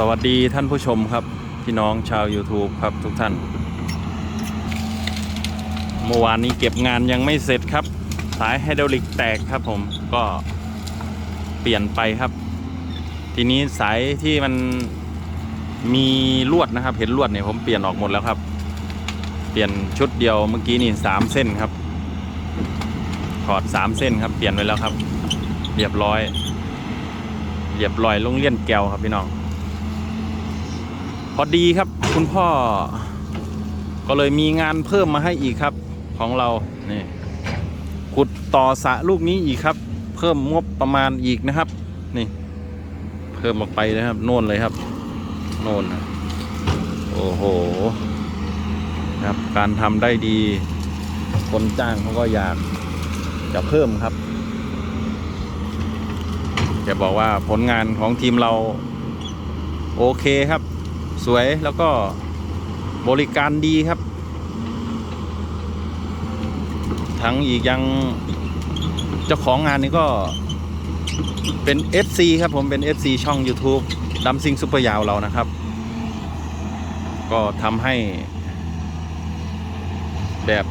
สวัสดีท่านผู้ชมครับ พี่น้องชาว YouTube ครับทุกท่าน เมื่อวานนี้เก็บงานยังไม่เสร็จครับ สายไฮดรอลิกแตกครับผมก็เปลี่ยนไปครับ ทีนี้สายที่มันมีลวดนะครับ เห็นลวดเนี่ยผมเปลี่ยนออกหมดแล้วครับ เปลี่ยนชุดเดียวเมื่อกี้นี่สามเส้นครับถอดสามเส้นครับเปลี่ยนไว้แล้วครับ เรียบร้อย เรียบร้อยลงเลี่ยนแก้วครับพี่น้อง พอดีครับคุณพ่อ ก็เลยมีงานเพิ่มมาให้อีกครับของเรานี่ขุดต่อสะลูกนี้อีกครับ เพิ่มงบประมาณอีกนะครับ นี่ เพิ่มออกไปนะครับโน่นเลยครับโน่นโอ้โหครับการทำได้ดี คนจ้างเขาก็อยากจะเพิ่มครับจะบอกว่าผลงานของทีมเรา โอเคครับ สวยแล้วก็บริการดีครับ ทั้งอีกยังเจ้าของงานนี้ก็เป็น FC ครับผมเป็น FC ช่อง YouTube ดัมซิงซุปเปอร์ยาวเรานะครับ ก็ทำให้ แบบ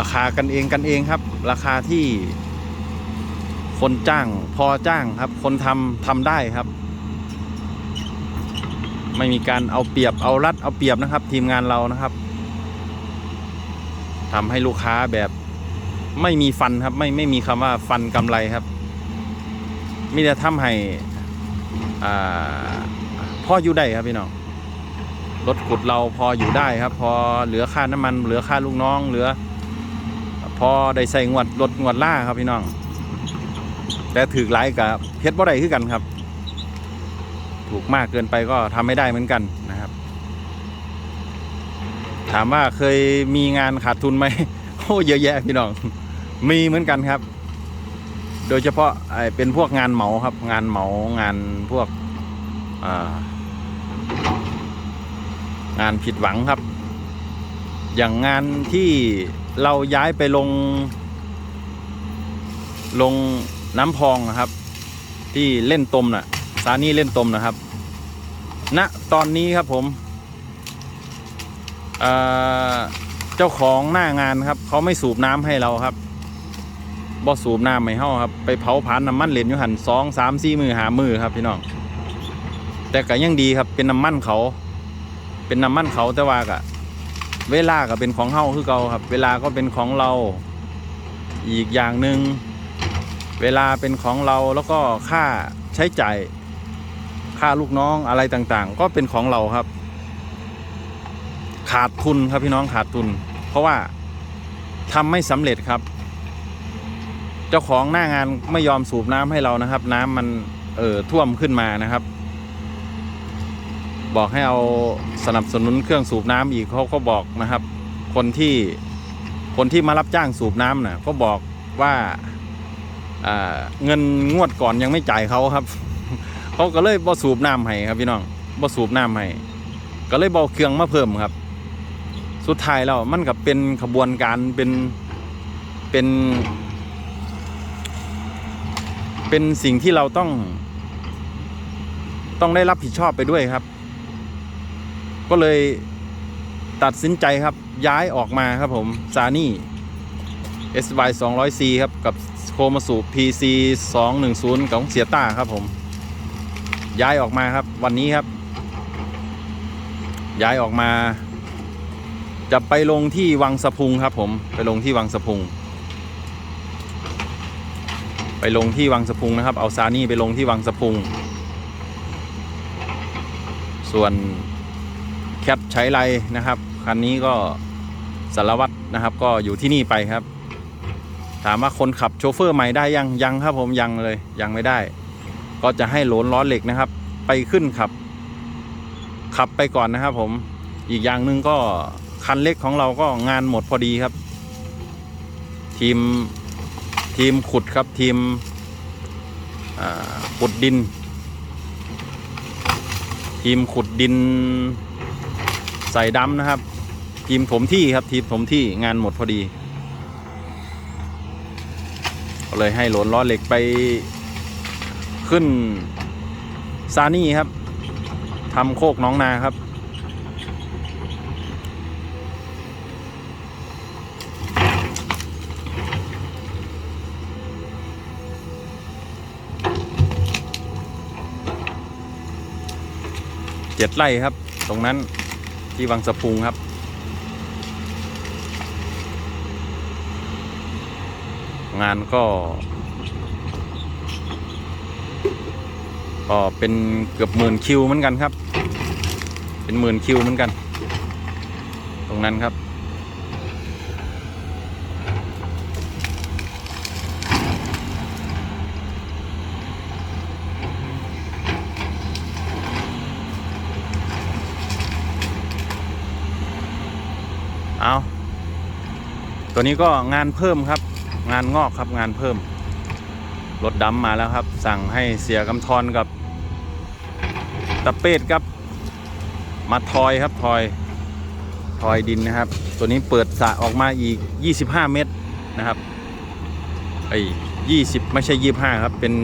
ราคากันเองกันเองครับ ราคาที่คนจ้างพอจ้างครับ คนทำทำได้ครับ ไม่มีการเอาเปรียบเอารัดเอาเปรียบนะครับ ทีมงานเรานะครับทำให้ลูกค้าแบบไม่มีฟันครับ ไม่ไม่มีคำว่าฟันกำไรครับมีแต่ทำให้พ่ออยู่ได้ครับพี่น้องรถขุดเราพออยู่ได้ครับ พอเหลือค่าน้ำมัน เหลือค่าลูกน้อง เหลือ พอได้ใส่งวดรถงวดล่าครับพี่น้องแต่ถือหลายกับเพชรบ่ได้คือกันครับ ถูกมากเกินไปก็ทำไม่ได้เหมือนกันนะครับ ถามว่าเคยมีงานขาดทุนไหมโอ้เยอะแยะพี่น้อง มีเหมือนกันครับ โดยเฉพาะไอเป็นพวกงานเหมาครับ งานเหมางานพวกงานผิดหวังครับ อย่างงานที่เราย้ายไปลง ลงน้ำพองนะครับ ที่เล่นตมน่ะ สานี่เล่นตมนะครับณตอนนี้ครับผมเเจ้าของหน้างานครับ เขาไม่สูบน้ำให้เราครับบ่สูบน้ำไม่เฮาครับ ไปเผาผลาญน้ำมันเหลนอยู่หันสองสามสี่มือหามือครับพี่น้องแต่ก็ยังดีครับเป็นน้ำมันเขา เป็นน้ำมันเขาแต่ว่ากะเวลาก็เป็นของเฮาคือเก่าครับ เวลาก็เป็นของเราอีกอย่างหนึ่งเวลาเป็นของเราแล้วก็ค่าใช้จ่าย ค่าลูกน้องอะไรต่างๆ ก็เป็นของเราครับ ขาดทุนครับพี่น้องขาดทุน เพราะว่าทำไม่สำเร็จครับ เจ้าของหน้างานไม่ยอมสูบน้ำให้เรานะครับ น้ำมันเอ่อท่วมขึ้นมานะครับ บอกให้เอาสนับสนุนเครื่องสูบน้ำอีกเขาก็บอกนะครับ คนที่คนที่มารับจ้างสูบน้ำน่ะก็บอกว่าเงินงวดก่อนยังไม่จ่ายเขาครับ เขาก็เลยบ่สูบน้ำให้ครับพี่น้องบ่สูบน้ำให้ก็เลยบเอาเครื่องมาเพิ่มครับ สุดท้ายแล้วมันกับเป็นขบวนการเป็นเป็นเป็นสิ่งที่เราต้อง ต้องได้รับผิดชอบไปด้วยครับ ก็เลยตัดสินใจครับ ย้ายออกมาครับผมซานี่ SY 200C ครับ กับโคมาสูบ PC 210ของเสียต้าครับผม ย้ายออกมาครับ วันนี้ครับ ย้ายออกมา จะไปลงที่วังสะพุงครับ ผมไปลงที่วังสะพุง ไปลงที่วังสะพุงนะครับ เอาซานี่ไปลงที่วังสะพุง ส่วนแคทใช้ไรนะครับคันนี้ก็สารวัตรนะครับ ก็อยู่ที่นี่ไปครับ ถามว่าคนขับโชเฟอร์ใหม่ได้ยังยังครับผมยังเลยยังไม่ได้ ก็จะให้โหลนล้อเหล็กนะครับ ไปขึ้นขับ ขับไปก่อนนะครับผมอีกอย่างหนึ่งก็คันเล็กของเราก็งานหมดพอดีครับ ทีมทีมขุดครับทีมอ่าขุดดิน ทีมขุดดินใส่ดำนะครับ ทีมถมที่ครับทีมถมที่งานหมดพอดีก็เลยให้หลนล้อเหล็กไป ขึ้นซานี่ครับทำโคกน้องนาครับ เจ็ดไร่ครับ ตรงนั้นที่วังสะพุงครับงานก็ ก็เป็นเกือบหมื่นคิวเหมือนกันครับ เป็นหมื่นคิวเหมือนกัน ตรงนั้นครับเอาตัวนี้ก็งานเพิ่มครับ งานงอกครับงานเพิ่ม รถดำมาแล้วครับ สั่งให้เสียกำทรกับ ตะเป็ดครับ มาทอยครับทอยทอยดินนะครับ ตัวนี้เปิดสระออกมาอีก 25 เมตรนะครับไอ้20ไม่ใช่25ครับ เป็น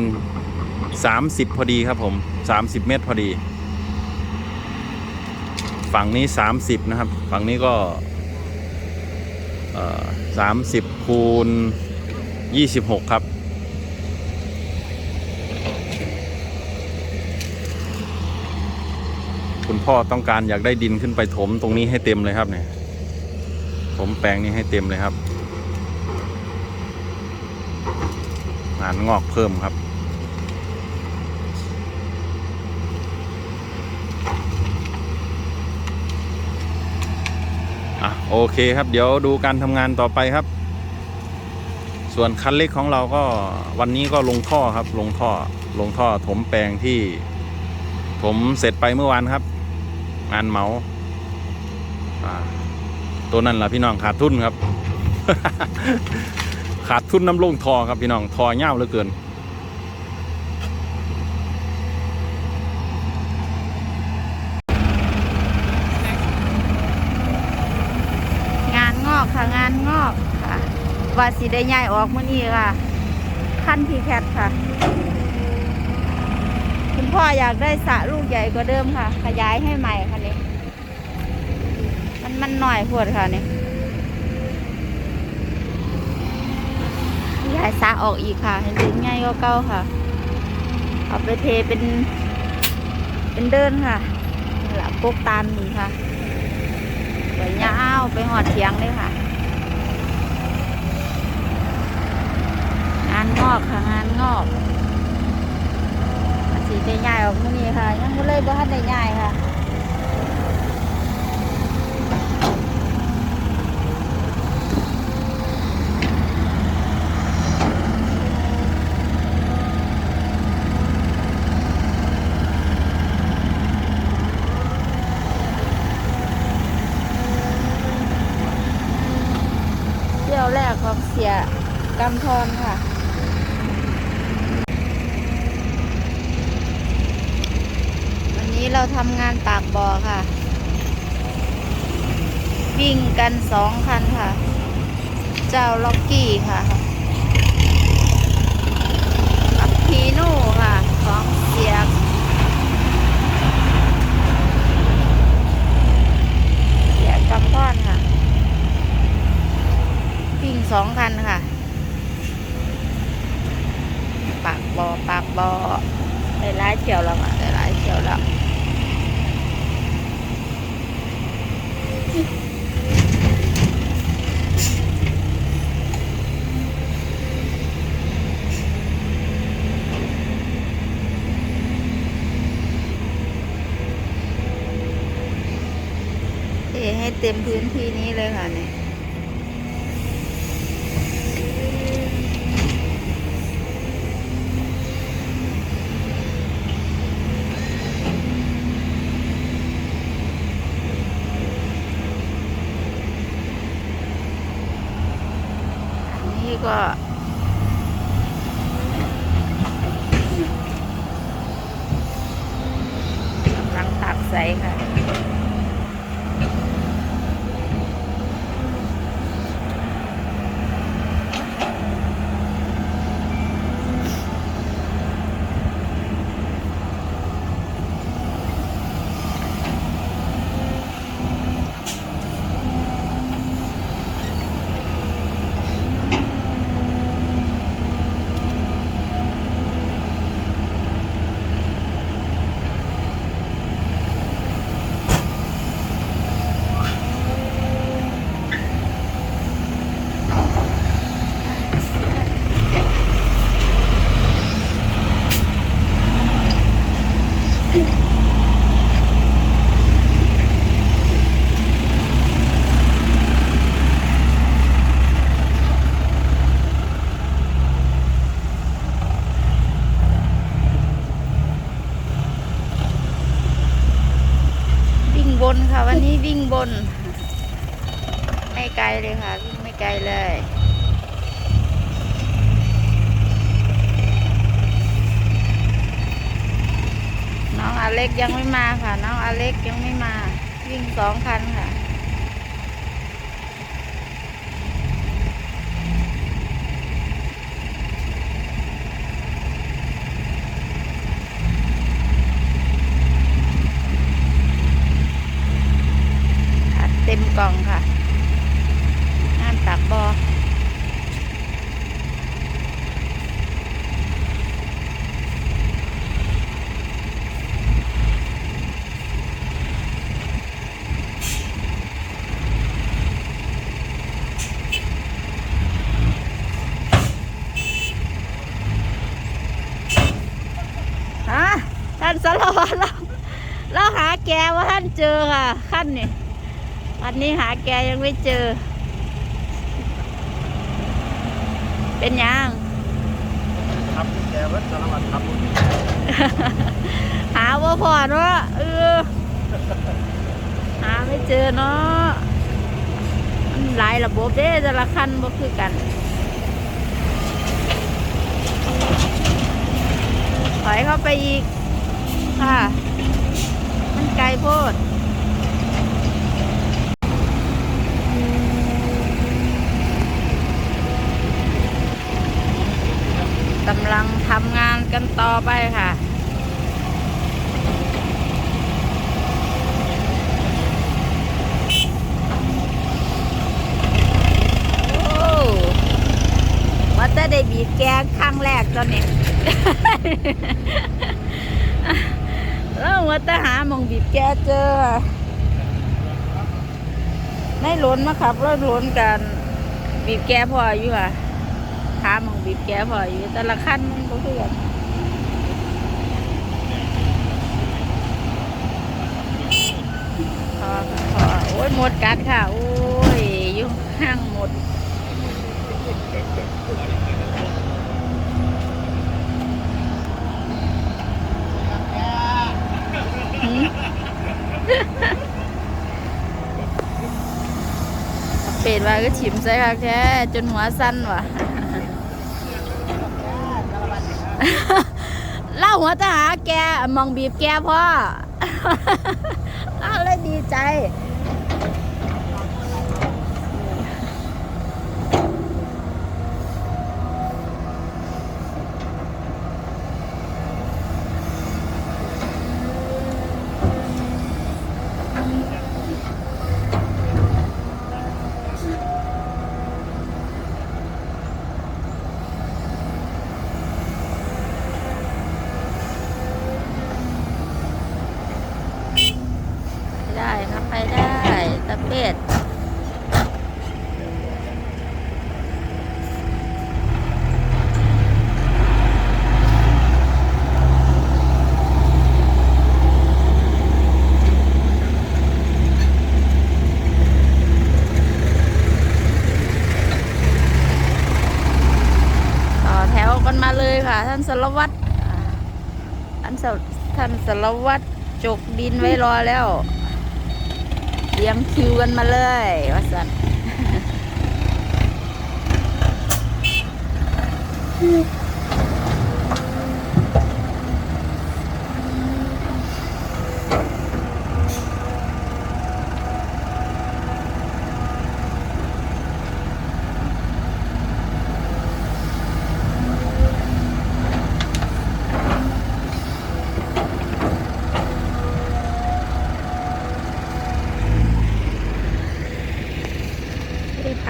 30 พอดีครับผม 30 เมตรพอดี ฝั่งนี้ 30 นะครับ ฝั่งนี้ก็สามสิบคูณยี่สิบหกครับ คุณพ่อต้องการอยากได้ดินขึ้นไปถมตรงนี้ให้เต็มเลยครับเนี่ยถมแปลงนี้ให้เต็มเลยครับงานงอกเพิ่มครับ อะโอเคครับ เดี๋ยวดูการทำงานต่อไปครับ ส่วนคันเล็กของเราก็วันนี้ก็ลงท่อครับ ลงท่อลงท่อถมแปลงที่ ผมเสร็จไปเมื่อวานครับ งานเมาตัวนั้นแหละพี่น้องขาดทุนครับ ขาดทุนน้ำลงทอครับพี่น้องทอเง่าเหลือเกินงานงอกค่ะงานงอกค่ะว่าสิได้ย้ายออกมื้อนี้ค่ะขั้นพีแคทค่ะ คุณพ่ออยากได้สระลูกใหญ่กว่าเดิมค่ะ ขยายให้ใหม่ค่ะ มันหน่อยพวดค่ะนี่ยายสระออกอีกค่ะให้ดึงง่ายก็เก่าค่ะ เอาไปเทเป็นเป็นเดินค่ะนี่ละปกตามนี่ค่ะไปยาวไปหอดเถียงเลยค่ะงานงอกค่ะงานงอกสีได้ย้ายออกมือนี้ค่ะ ยังบ่เลยบ่ทันได้ย้ายค่ะ เที่ยวแรกของเสียกำธรค่ะ วันนี้ เราทำงานปากบ่อค่ะ วิ่งกันสองคันค่ะ เจ้าล็อกกี้ค่ะกับพีโน่ค่ะ ของเสียเสียกำธรค่ะ วิ่งสองคันค่ะ ปากบอปากบอได้หลายเที่ยวแล้วค่ะได้หลายเที่ยวแล้ว เท ให้เต็มพื้นที่นี้เลยค่ะเนี่ย อันนี้ก็กำลังตัก ใส่ค่ะ เนนี้วิ่งบน ไม่ไกลเลยค่ะ วิ่งไม่ไกลเลย น้องอเล็กยังไม่มาค่ะ น้องอเล็กยังไม่มา วิ่งสองคันค่ะ อัดเต็มกล่องค่ะ งานตักบอ ฮะ ท่านสารวัตรเราเราหาแกว่าท่านเจอค่ะขั้นนี่วันนี้หาแกยังไม่เจอ เป็นยังครับแกวัดสารวัตรครับหาว่าพอเนาะเออหาไม่เจอเนาะมันหลายระบบเด้แต่ละขั้นบ่คือกันถอยเข้าไปอีก ค่ะ มันไกลโพดกำลังทำงานกันต่อไปค่ะโอ้ว่าจะได้บีบแกงครั้งแรกตอนนี้ แล้วว่าจะหามองบีบแกเจอในหลนมาขับรถหลนกันบีบแกพออยู่อะหามองบีบแกพออยู่แต่ละขั้นมันก็คือกันพอพอโอ้ยหมดกัดค่ะ โอ้ยยู่งห้างหมด เป็ดว่าก็ฉิมใส่ค่ะแค่จนหัวสั้นว่ะเล่าหัวจะหาแกมองบีบแกพ่อเอาเลยดีใจ ได้นะไปได้ตะเป็ดต่อแถวกันมาเลยค่ะ ท่านสารวัตรท่านสารท่านสารวัตรจกดินไว้รอแล้วเตรียมคิวกันมาเลยว่าสันไม่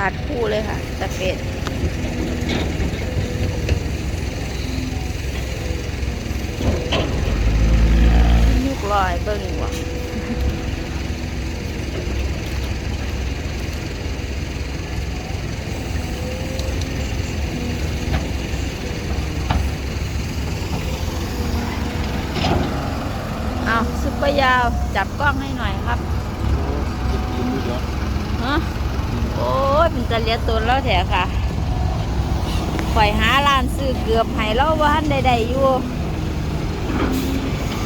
านคู่เลยค่ะตะเป็ดยุกลอยเบิ่งว่ะเอาซุปเปอร์ยาว จับกล้องให้หน่อยครับฮะ โอ้ย เป็นจะเลียตัวแล้วแถค่ะข่อยหาร้านซื้อเกือบให้เราว่าทันใดๆอยู่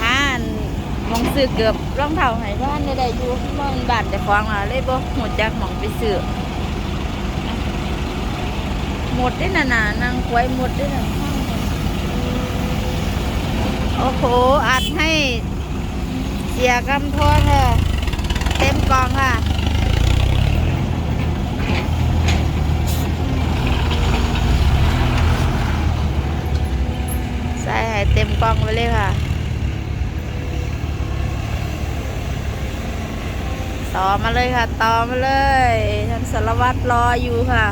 หานมองซื้อเกือบร่องเท้าให้บ้านได้ๆอยู่มันบานแต่ของละเลยบ่ฮู้จักหม่องไปซื้อหมดได้น่ะน่ะนางควยหมดได้นะโอ้โหอัดให้เสียกำทวนค่ะเต็มกองค่ะ ใส่ให้เต็มกล่องไปเลยค่ะ ต่อมาเลยค่ะ ต่อมาเลยท่านสารวัตรรออยู่ค่ะ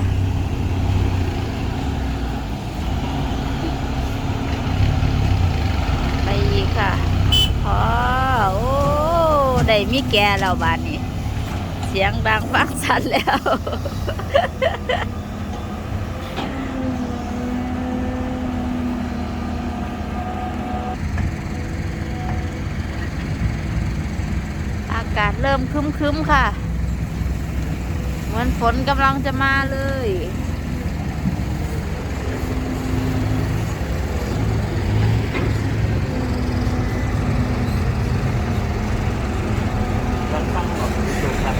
ไปอีกค่ะพอโอ้ได้มีแกแล้วบาดนี้ เสียงดังฟังชัดแล้วากาศเริ่มครึ้มๆค่ะเหมือนฝนกำลังจะมาเลย เราตั้งหลอดดูครับ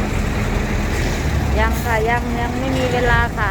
ยังค่ะ ยังยังไม่มีเวลาค่ะ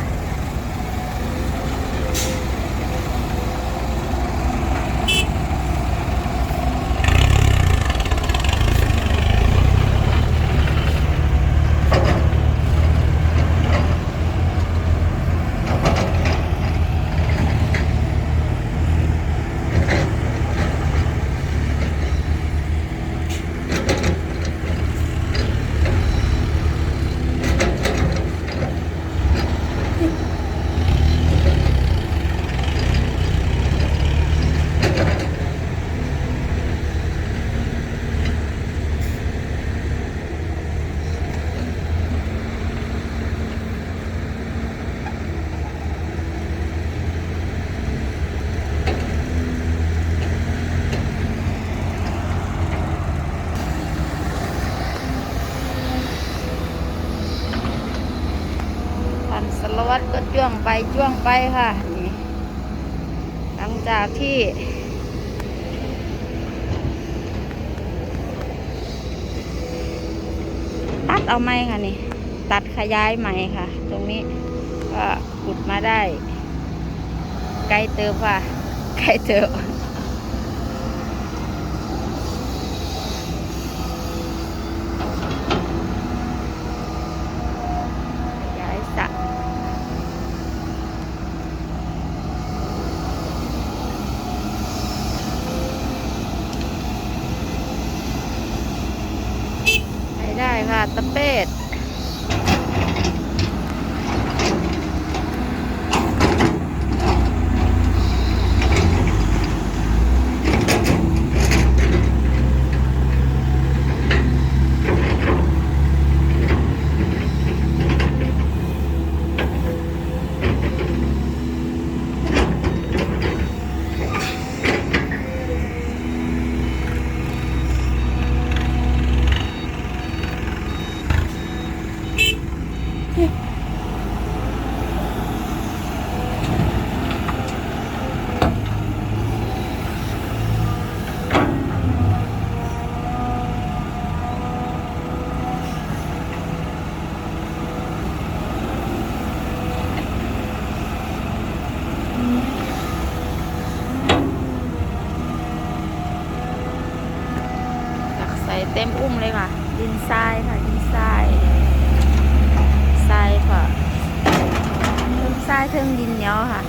ท่านสารวัตรก็จ้วงไปจ้วง ไปค่ะนี่หลังจากที่ ตัดเอาไม้ค่ะนี่ ตัดขยายไม้ค่ะ ตรงนี้ก็ขุดมาได้ ไกลเติบค่ะ ไกลเติบขยายสระไปได้ค่ะตะเป็ด ตักใส่เต็มอุ้มเลยค่ะ ดินทรายค่ะดินทรายทรายค่ะเทิงทรายเทิงดินเหนียวค่ะ